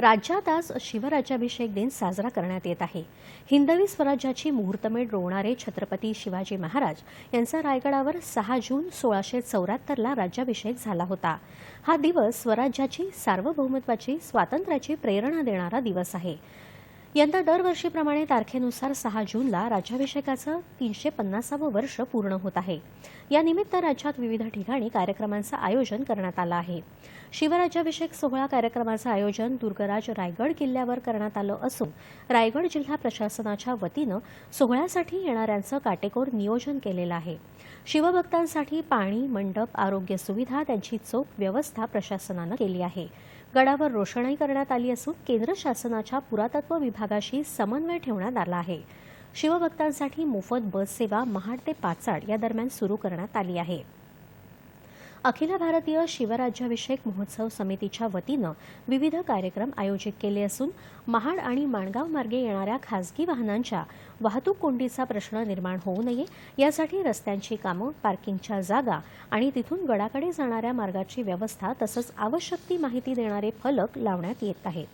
राज्यात आज शिवराज्याभिषेक दिन साजरा करण्यात येत आहे. हिंदवी स्वराज्याची मुहूर्तमेढ रोवणारे छत्रपती शिवाजी महाराज यांचा रायगडावर सहा जून सोळाशे चौऱ्याहत्तरला राज्याभिषेक झाला होता. हा दिवस स्वराज्याची सार्वभौमत्वाची स्वातंत्र्याची प्रेरणा देणारा दिवस आहे. यंदा दरवर्षीप्रमाणे तारखेनुसार सहा जूनला राज्याभिषेकाचं तीनशे पन्नासावं वर्ष पूर्ण होत आहे. यानिमित्त राज्यात विविध ठिकाणी कार्यक्रमांचं आयोजन करण्यात आलं आहे. शिवराज्याभिषेक सोहळा कार्यक्रमाचं आयोजन दुर्गराज रायगड किल्ल्यावर करण्यात आलं असून रायगड जिल्हा प्रशासनाच्या वतीनं सोहळ्यासाठी येणाऱ्यांचं काटेकोर नियोजन केलेलं आहे. शिवभक्तांसाठी पाणी मंडप आरोग्य सुविधा त्यांची चोख व्यवस्था प्रशासनानं केली आहे. गडावर रोषणाई करण्यात आली असून केंद्र शासनाच्या पुरातत्व विभाग विभागाशी समन्वय ठेवण्यात आला आहे. शिवभक्तांसाठी मोफत बस सेवा महाड ते पाचाड या दरम्यान सुरू करण्यात आली आहे. अखिल भारतीय शिवराज्याभिषेक महोत्सव समितीच्या वतीनं विविध कार्यक्रम आयोजित केले असून महाड आणि माणगाव मार्गे येणाऱ्या खासगी वाहनांच्या वाहतूक कोंडीचा प्रश्न निर्माण होऊ नये यासाठी रस्त्यांची कामं पार्किंगच्या जागा आणि तिथून गडाकडे जाणाऱ्या मार्गाची व्यवस्था तसंच आवश्यक ती माहिती देणारे फलक लावण्यात येत आहेत.